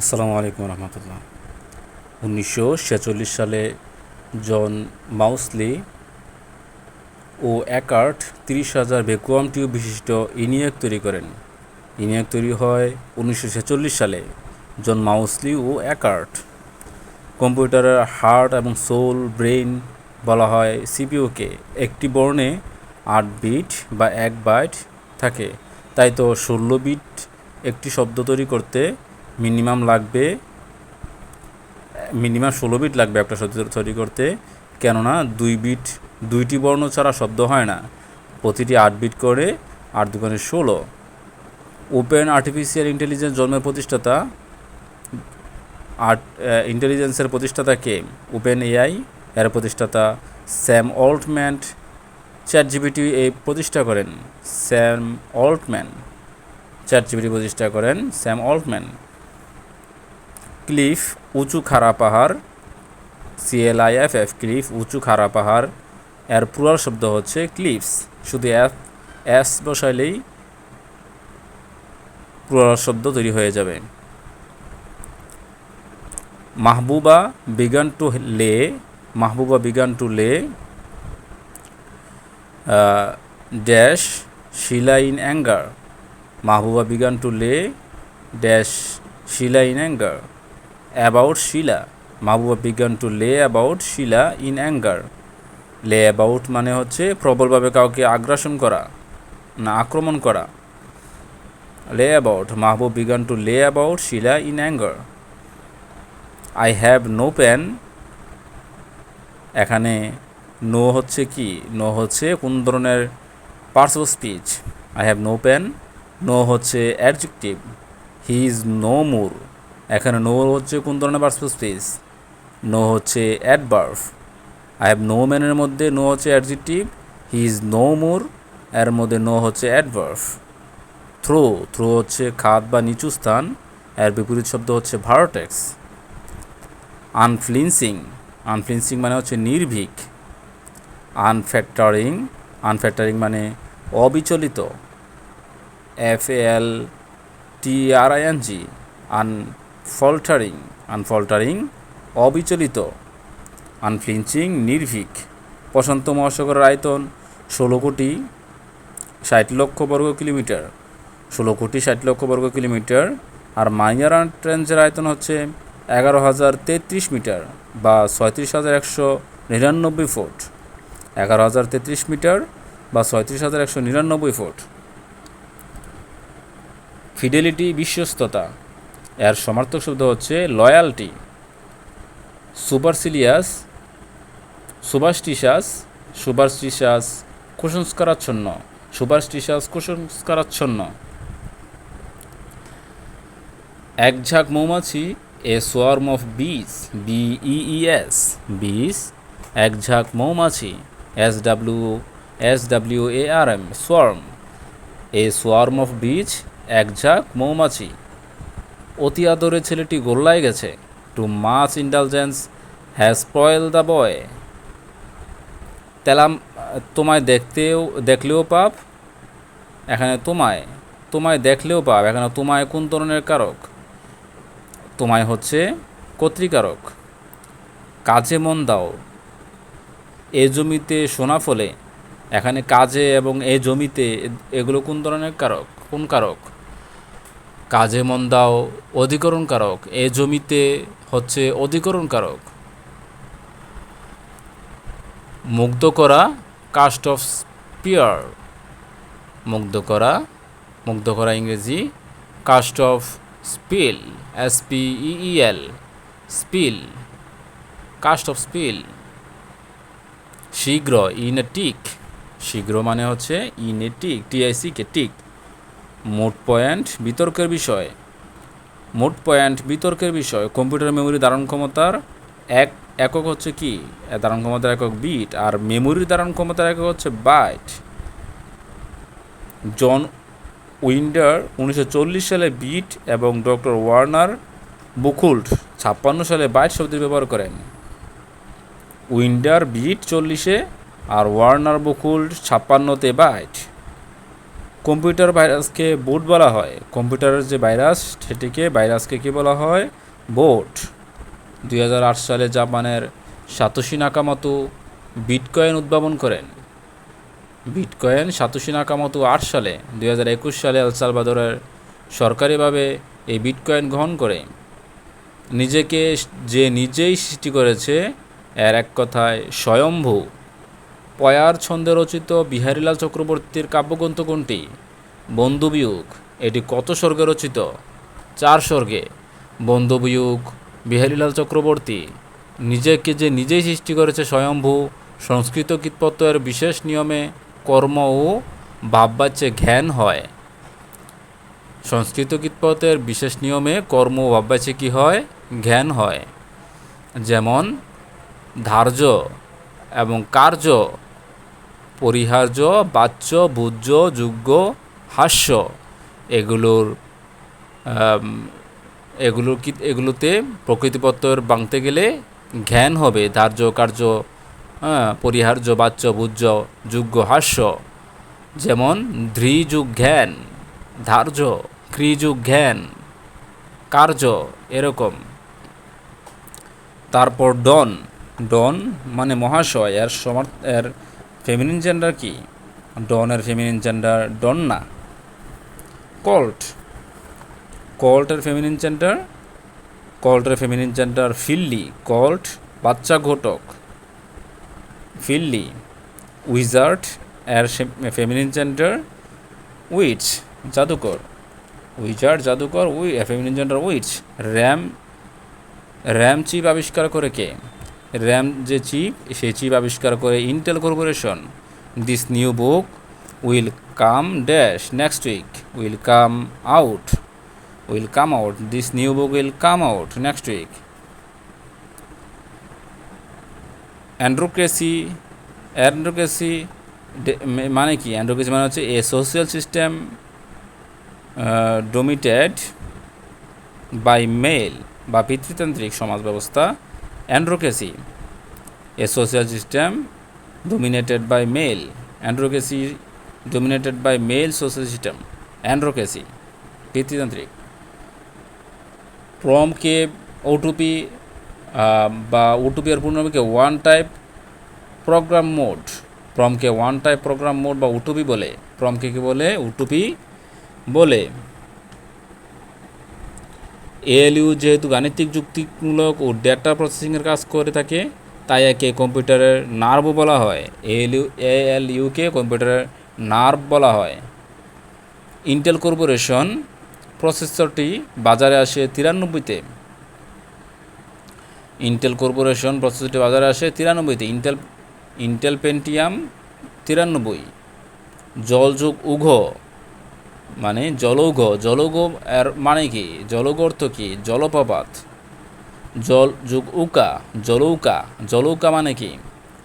আসসালামু আলাইকুম রহমতুল্লাহ। উনিশশো ছেচল্লিশ সালে জন মাউসলি ও অ্যাকার্ট তিরিশ হাজার ভ্যাকুয়াম টিউব বিশিষ্ট ইনিয়াক তৈরি করেন। ইনিয়াক তৈরি হয় উনিশশো ছেচল্লিশ সালে জন মাউসলি ও অ্যাকার্ট কম্পিউটারের হার্ট এবং সোল, ব্রেইন বলা হয় সিপিইউকে। একটি বর্ণে আট বিট বা এক বাইট থাকে। তাই তো ষোলো বিট একটি শব্দ তৈরি করতে মিনিমাম লাগবে, মিনিমাম ষোলো বিট লাগবে একটা শব্দ তৈরি করতে। কেননা দুই বিট, দুইটি বর্ণ ছাড়া শব্দ হয় না। প্রতিটি আট বিট করে আট দুগুণে ষোলো। ওপেন আর্টিফিশিয়াল ইন্টেলিজেন্স জন্মের প্রতিষ্ঠাতা আর্ট ইন্টেলিজেন্সের প্রতিষ্ঠাতা কে? ওপেন এআই এর প্রতিষ্ঠাতা স্যাম অল্টম্যান চ্যাট জিবিটি এই প্রতিষ্ঠা করেন স্যাম অল্টম্যান চ্যাট জিবিটি প্রতিষ্ঠা করেন স্যাম অল্টম্যান ক্লিফ, উঁচু খাড়া পাহাড় সিএলআইএফ এফ ক্লিফ, উঁচু খাড়া পাহাড়, এর প্লুরাল শব্দ হচ্ছে ক্লিফস। শুধু এফ এস বসাইলেই প্লুরাল শব্দ তৈরি হয়ে যাবে। Mahbuba began to lay Mahbuba began to lay dash Sheila in anger Mahbuba began to lay dash Sheila in anger about Sheila Mahbuba began to lay about Sheila in anger lay about মানে হচ্ছে প্রবলভাবে কাউকে আগ্রাসন করা, না আক্রমণ করা। লে অ্যাবাউট মাহবুব বিজ্ঞান to lay about Shila in anger I have no pen এখানে নো হচ্ছে কি? নো হচ্ছে কোন ধরনের parts of speech I have no pen no হচ্ছে adjective he is no more এখানে নো হচ্ছে কোন ধরনের স্পিচ নো হচ্ছে অ্যাডভার্ভ আই হ্যাভ নো ম্যানের মধ্যে নো হচ্ছে adjective he is no more এর মধ্যে নো হচ্ছে অ্যাডভার্ভ থ্রো থ্রো হচ্ছে খাদ বা নিচু স্থান, এর বিপরীত শব্দ হচ্ছে ভারটেক্স আনফ্লিন্সিং আনফ্লিন্সিং মানে হচ্ছে নির্ভীক. আনফ্যাক্টারিং আনফ্যাক্টারিং মানে অবিচলিত. F L T R I N G unfaltering unfaltering অবিচলিত আনফ্লিঞ্চিং নির্ভীক, প্রশান্ত মহাসাগরের আয়তন ষোলো কোটি ষাট লক্ষ বর্গ কিলোমিটার। ষোলো কোটি ষাট লক্ষ বর্গ কিলোমিটার আর মাইয়ার ট্রেঞ্চের আয়তন হচ্ছে এগারো হাজার তেত্রিশ মিটার বা ছয়ত্রিশ হাজার একশো নিরানব্বই ফুট। এগারো হাজার তেত্রিশ মিটার বা ছয়ত্রিশ হাজার একশো নিরানব্বই ফুট। ফিডেলিটি, বিশ্বস্ততা এর সমার্থক শব্দ হচ্ছে লয়ালটি সুপারসিলিয়াস সুভাষটিশাস সুভাষটিশাস কুসংস্কারাচ্ছন্ন সুভাষটিশাস কুসংস্কারাচ্ছন্ন। এক ঝাঁক মৌমাছি a swarm of bees BES bees এক ঝাঁক মৌমাছি S W S W A R M swarm a swarm of bees এক ঝাঁক মৌমাছি। অতি আদরে ছেলেটি গোল্লায় গেছে। Too much intelligence has spoil the boy Telam, তোমায় দেখতেও, দেখলেও পাপ? এখানে তোমায় তোমায় দেখলেও পাপ। এখানে তোমায় কোন ধরনের কারক? তোমায় হচ্ছে কর্তৃকারক। কাজে মন দাও। এ জমিতে সোনা ফলে। এখানে কাজে এবং এ জমিতে এগুলো কোন ধরনের কারক? কোন কারক? কাজে মন দাও অধিকরণ কারক এ জমিতে হচ্ছে অধিকরণকারক। মুগ্ধ করা কাস্ট অফ স্পিয়ার মুগ্ধ করা মুগ্ধ করা ইংরেজি cast off spell S P spell cast off spell শীঘ্র ইন এ টিক শীঘ্র মানে হচ্ছে in a tick T I C K tick moot point বিতর্কের বিষয়। মোট পয়েন্ট বিতর্কের বিষয়, কম্পিউটার মেমোরি ধারণ ক্ষমতার এক, একক হচ্ছে কি? ধারণ ক্ষমতার একক বিট, আর মেমোরির ধারণ ক্ষমতার একক হচ্ছে বাইট। জন উইন্ডার উনিশশো চল্লিশ সালে বিট এবং ডক্টর ওয়ার্নার বুকুল্ট ছাপ্পান্ন সালে বাইট শব্দের ব্যবহার করেন। উইন্ডার বিট চল্লিশে আর ওয়ার্নার বুকুল্ট ছাপ্পান্নতে বাইট। কম্পিউটার ভাইরাসকে বোট বলা হয়। কম্পিউটারের যে ভাইরাস, সেটিকে ভাইরাসকে কী বলা হয়? বোট। দুই হাজার আট সালে জাপানের সাতোশি নাকামাতো বিটকয়েন উদ্ভাবন করেন। বিটকয়েন সাতোশি নাকামাতো আট সালে, দুই হাজার একুশ সালে এল সালভাদরের সরকারিভাবে এই বিটকয়েন গ্রহণ করে। নিজেকে, যে নিজেই সৃষ্টি করেছে, এর এক কথায় স্বয়ম্ভু। পয়ার ছন্দে রচিত বিহারীলাল চক্রবর্তীর কাব্যগ্রন্থ কোনটি? বন্ধুবিয়োগ, এটি কত স্বর্গে রচিত? চার স্বর্গে। বন্ধুবিয়োগ, বিহারীলাল চক্রবর্তী নিজেকে যে নিজেই সৃষ্টি করেছে স্বয়ম্ভু, সংস্কৃত কীটপত্রের বিশেষ নিয়মে কর্ম ও ভাববাচ্যে জ্ঞান হয়। সংস্কৃত কীটপত্রের বিশেষ নিয়মে কর্ম ও ভাববাচ্যে কী হয়? জ্ঞান হয়। যেমন, ধার্য এবং কার্য, পরিহার্য, বাচ্য, বুজ্য, যোগ্য, হাস্য, এগুলোর এগুলোর কি, এগুলোতে প্রকৃতিপত্তর বাংতে গেলে জ্ঞান হবে, ধার্য, কার্য পরিহার্য, বাচ্য, বুজ্য, যোগ্য, হাস্য। যেমন ধৃযুগ জ্ঞান, ধার্য ক্রিযুগ জ্ঞান, কার্য, এরকম। তারপর ডন ডন মানে মহাশয়, এর সমার, এর ফেমিনিন জেন্ডার কি? ডনের ফেমিনিন জেন্ডার ডন না। কল্ট কল্টের ফেমিনিন জেন্ডার কল্টের ফেমিনিন জেন্ডার ফিল্লি কল্ট বাচ্চা ঘটক। ফিল্লি উইজার্ট এর ফেমিনিন জেন্ডার উইচ জাদুকর। উইজার্ট জাদুকর, we feminine gender witch RAM RAM chip আবিষ্কার করে কে? র্যাম যে চিপ, সেই চিপ আবিষ্কার করে Intel corporation this new book will come dash next week will come out will come out this new book will come out next week androcracy androcracy মানে কি? Androcracy মানে হচ্ছে a social system dominated by male বা পিতৃতান্ত্রিক সমাজ ব্যবস্থা androcracy a social system dominated by male androcracy dominated by male social system androcracy পিতৃতান্ত্রিক প্রমকে ওটুপি বা ওটুপি এর পূর্ণরূপকে ওয়ান টাইপ প্রোগ্রাম মোড প্রমকে ওয়ান টাইপ প্রোগ্রাম মোড বা উটুপি বলে প্রমকে কি বলে? উটুপি বলে। এএলইউ যেহেতু গাণিতিক যুক্তিমূলক ও ডেটা প্রসেসিংয়ের কাজ করে থাকে, তাই একে কম্পিউটারের নার্ভ বলা হয়। এএলইউ, এএলইউকে কম্পিউটারের নার্ভ বলা হয়। ইন্টেল কর্পোরেশন প্রসেসরটি বাজারে আসে তিরানব্বইতে। ইন্টেল কর্পোরেশন প্রসেসরটি বাজারে আসে তিরানব্বইতে। ইন্টেল ইন্টেল পেন্টিয়াম তিরানব্বই। জলযুগ উঘ। মানে জলৌঘ জলৌঘ এর মানে কি? জলৌঘ অর্থ কি? জলপ্রপাত। জল যুগ উকা, জলৌকা। জলৌকা মানে কি?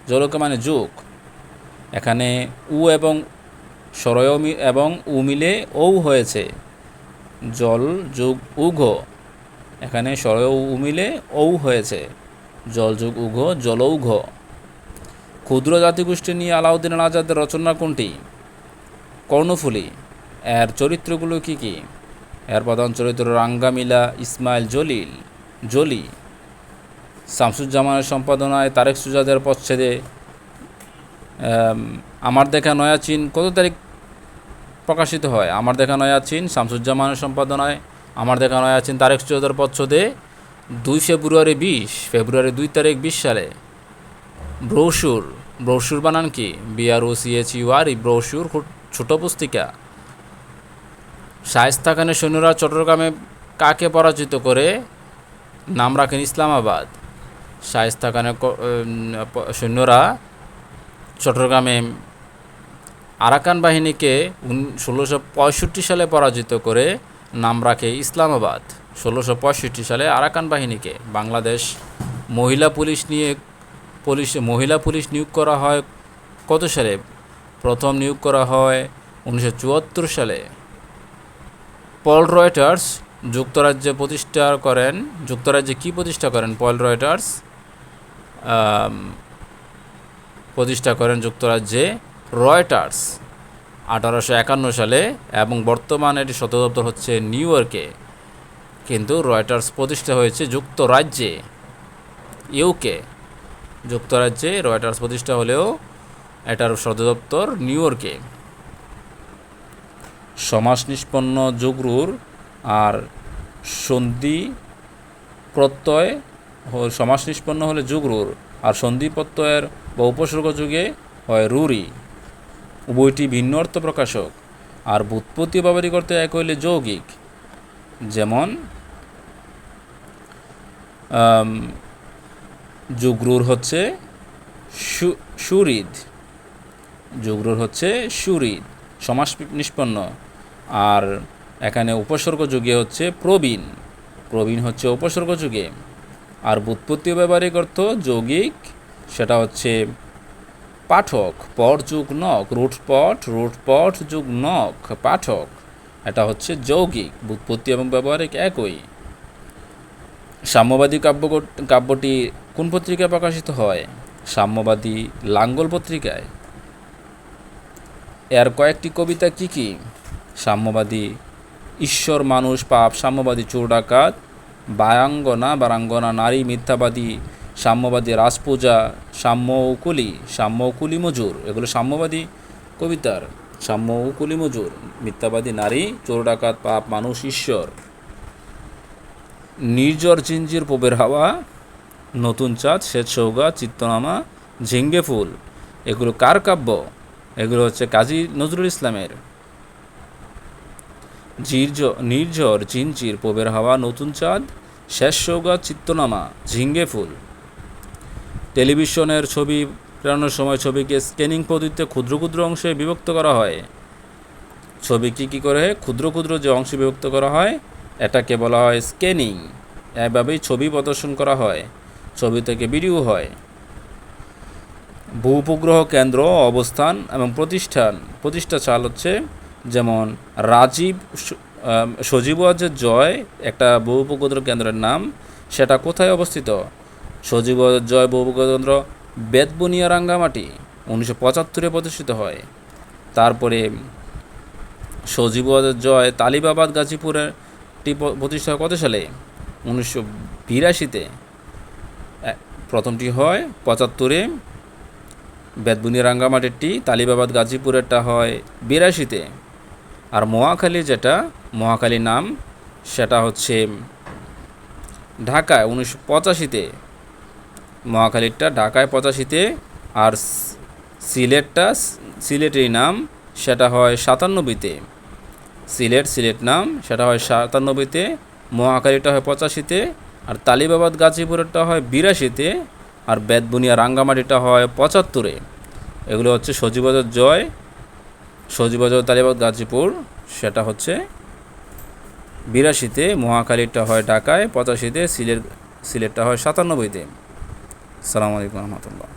জলৌকা মানে যুগ। এখানে উ এবং সরয় এবং উ মিলে ঔ হয়েছে। জল যুগ উঘ। এখানে সরয় উ মিলে ঔ হয়েছে। জল যুগ উঘ, জলৌঘ। ক্ষুদ্র জাতিগোষ্ঠী নিয়ে আলাউদ্দিন আজাদের রচনা কোনটি? কর্ণফুলী। এর চরিত্রগুলো কি কি? এর প্রধান চরিত্র রাঙ্গামিলা, ইসমাইল জলিল, জলি। শামসুজ্জামানের সম্পাদনায় তারেক সুজাদের পচ্ছেদে আমার দেখা নয়া চীন কত তারিখ প্রকাশিত হয়? আমার দেখা নয়া চীন, শামসুজ্জামানের সম্পাদনায় আমার দেখা নয়া চীন, তারেক সুজাদের পচ্ছদে, দুই ফেব্রুয়ারি বিশ, ফেব্রুয়ারি দুই তারিখ বিশ সালে। ব্রৌসুর ব্রৌসুর বানান কি? বিআর ও সিএচ ইউআরই ব্রৌসুর ছোট পুস্তিকা। শায়েস্তা খানের সৈন্যরা চট্টগ্রামে কাকে পরাজিত করে? নাম রাখেন ইসলামাবাদ। শায়েস্তা খানের সৈন্যরা চট্টগ্রামে আরাকান বাহিনীকে ষোলোশো পঁয়ষট্টি সালে পরাজিত করে নাম রাখে ইসলামাবাদ। ষোলোশো পঁয়ষট্টি সালে আরাকান বাহিনীকে বাংলাদেশ মহিলা পুলিশ নিয়ে পুলিশ, মহিলা পুলিশ নিয়োগ করা হয়। কত সালে? প্রথম নিয়োগ করা হয় উনিশশো চুয়াত্তর সালে। পল রয়টার্স যুক্তরাজ্যে প্রতিষ্ঠা করেন। যুক্তরাজ্যে কি প্রতিষ্ঠা করেন? পল রয়টার্স প্রতিষ্ঠা করেন যুক্তরাজ্যে রয়টার্স আঠারোশো একান্ন সালে এবং বর্তমানে এটি সদর হচ্ছে নিউ ইয়র্কে। কিন্তু রয়টার্স প্রতিষ্ঠা হয়েছে যুক্তরাজ্যে ইউকে যুক্তরাজ্যে রয়টার্স প্রতিষ্ঠা হলেও এটার সদর দপ্তর নিউ ইয়র্কে। সমাস নিষ্পন্ন যুগরুর আর সন্ধি প্রত্যয় সমাস নিষ্পন্ন হলে যুগরুর আর সন্ধি প্রত্যয়ের বা উপসর্গ যুগে হয় রুরি। উভয়টি ভিন্ন অর্থ প্রকাশক। আর বুৎপত্তি ব্যবহারিক করতে এক হইলে যৌগিক। যেমন যুগরুর হচ্ছে সুরিদ যুগরুর হচ্ছে সুরিদ সমাস নিষ্পন্ন আর এখানে উপসর্গ যুগে হচ্ছে প্রবীণ। প্রবীণ হচ্ছে উপসর্গ যুগে। আর বুৎপত্তি ব্যবহারিক অর্থ যৌগিক, সেটা হচ্ছে পাঠক পট যুগ নখ, রুট পট রুট পট যুগ নখ, পাঠক। এটা হচ্ছে যৌগিক, বুৎপত্তি এবং ব্যবহারিক একই। সাম্যবাদী কাব্য কাব্যটি কোন পত্রিকায় প্রকাশিত হয়? সাম্যবাদী লাঙ্গল পত্রিকায়। এর কয়েকটি কবিতা কি কি? সাম্যবাদী ঈশ্বর, মানুষ, পাপ, সাম্যবাদী চোর, ডাকাত, বায়াঙ্গনা, বারাঙ্গনা, নারী, মিথ্যাবাদী, সাম্যবাদী রাজপূজা সাম্য উকুলি সাম্য উকুলি মজুর। এগুলো সাম্যবাদী কবিতার। সাম্য উকুলি মজুর, মিথ্যাবাদী নারী, চোর, ডাকাত, পাপ, মানুষ, ঈশ্বর। নির্জর চিঞ্জির পবের হাওয়া, নতুন চাঁদ, শ্বেত সৌগা চিত্তনামা ঝিঙ্গে ফুল। এগুলো কার কাব্য? এগুলো হচ্ছে কাজী নজরুল ইসলামের। জির্জ নির্ঝর চিনচির পবের হাওয়া, নতুন চাঁদ, শেষ সৌগা, চিত্তনামা, ঝিঙ্গে ফুল। টেলিভিশনের ছবি প্রেরণের সময় ছবিকে স্ক্যানিং পদ্ধতিতে ক্ষুদ্র ক্ষুদ্র অংশে বিভক্ত করা হয়। ছবি কি কি করে? ক্ষুদ্র ক্ষুদ্র যে অংশে বিভক্ত করা হয়, এটাকে বলা হয় স্ক্যানিং। এভাবেই ছবি প্রদর্শন করা হয়। ছবি থেকে ভিডিও হয়। ভূ উপগ্রহ কেন্দ্র, অবস্থান এবং প্রতিষ্ঠান। প্রতিষ্ঠা চাল হচ্ছে যেমন রাজীব সজীব জয়, একটা বহু উপগ্রহ কেন্দ্রের নাম, সেটা কোথায় অবস্থিত? সজীব জয় বহু উপগ্রহ কেন্দ্র বেতবুনিয়া রাঙ্গামাটি উনিশশো পঁচাত্তরে প্রতিষ্ঠিত হয়। তারপরে সজীব জয় তালিবাবাদ গাজীপুরের টি প্রতিষ্ঠা কত সালে? উনিশশো বিরাশিতে। প্রথমটি হয় পঁচাত্তরে বেদবুনিয়া রাঙ্গামাটিরটি তালিবাবাদ গাজীপুরেরটা হয় বিরাশিতে। আর মহাখালী যেটা, মহাখালী নাম, সেটা হচ্ছে ঢাকায় উনিশশো পঁচাশিতে, মহাখালীরটা ঢাকায় পঁচাশিতে আর সিলেটটা সিলেটের নাম, সেটা হয় সাতানব্বইতে সিলেট সিলেট নাম, সেটা হয় সাতানব্বইতে মহাখালীটা হয় পঁচাশিতে, আর তালিবাবাদ, গাজীপুরেরটা হয় বিরাশিতে, আর বেদবুনিয়া রাঙ্গামাটিটা হয় পঁচাত্তরে। এগুলো হচ্ছে সজীবাজার জয় সজীবাজার তালিবাদ গাজীপুর। সেটা হচ্ছে বিরাশিতে মহাকালীরটা হয় ঢাকায়, পঁচাশিতে সিলেট, সিলেটটা হয় সাতানব্বইতে সালামু আলাইকুম রহমতুল্লাহ।